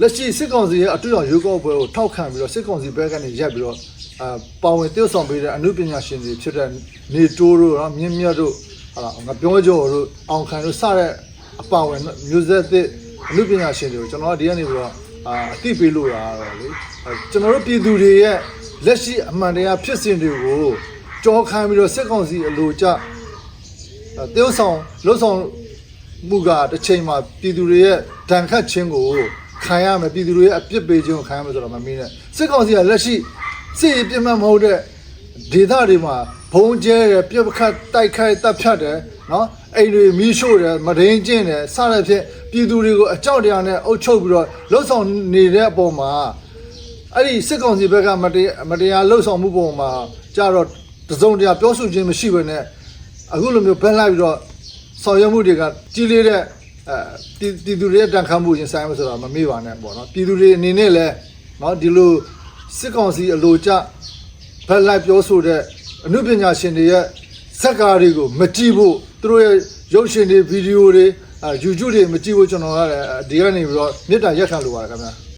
လက်ရှိစစ်ကောင်စီရဲ့အတွေ့အကြုံရုပ်ောက်ပွဲကိုထောက်ခံပြီးတော့စစ်ကောင်စီဘက်ကနေရက်ပြီးတော့အာပါဝင်တည်ဆောင်ပေးတဲ့အမှုပညာရှင်တွေဖြစ်တဲ့နေတိုးတို့နော်မြင့်မြတ်တို့ဟာလားငါပြောကြောတို့အောင်ခံတို့စတဲ့အပါဝင်မျိုးဆက်တဲ့အမှုပညာရှင်တွေကိုကျွန်တော်ကဒီကနေပြီးတော့အာအသိပေးလို့ရတော့လေအဲကျွန်တော်တို့ပြည်သူတွေရဲ့လက်ရှိအမှန်တရားဖြစ်စဉ်တွေကိုကြောခံပြီးတော့စစ်ကောင်စီအလိုကျအဲတည်ဆောင်လွတ်ဆောင်မှုကတစ်ချိန်မှာပြည်သူတွေရဲ့ဒဏ်ခတ်ခြင်းကို ခံရမယ်ပြည်သူတွေရဲ့အပြစ်ပေးခြင်းကိုခံရမယ်ဆိုတော့မမင်းနဲ့စစ်ကောင်စီကလက်ရှိစစ်ရေးပြတ်မှတ်မဟုတ်တဲ့ဒေသတွေမှာဘုံကျဲရယ်ပြစ်ခတ်တိုက်ခိုက်တပ်ဖြတ်တယ်နော်အိမ်တွေမီးရှို့တယ်မဒိန်ကျင့်တယ်စသဖြင့်ပြည်သူတွေကိုအကြောက်တရားနဲ့အုပ်ချုပ်ပြီးတော့လှုပ်ဆောင်နေတဲ့အပေါ်မှာအဲ့ဒီစစ်ကောင်စီဘက်ကမတရားမတရားလှုပ်ဆောင်မှုပုံမှာကြတော့တစုံတရာပြောဆိုခြင်းမရှိဘဲနဲ့အခုလိုမျိုးဘက်လိုက်ပြီးတော့ဆောင်ရွက်မှုတွေကကြီးလေးတဲ့ အဲပြည်သူတွေတန်ခမ်းမှုရင်ဆိုင်မှုဆိုတာမမေ့ပါနဲ့ပေါ့နော်ပြည်သူတွေအနေနဲ့လည်းနော်ဒီလိုစစ်ကောင်စီအလိုကျဘက်လိုက်ပြောဆိုတဲ့အမှုပညာရှင်တွေရဲ့ဇက်ကားတွေကိုမကြည့်ဖို့သူတို့ရဲ့ရုပ်ရှင်တွေဗီဒီယိုတွေ YouTube တွေမကြည့်ဖို့ကျွန်တော်ကဒီကနေပြီးတော့မေတ္တာရက်ခံလိုပါတယ်ခင်ဗျာ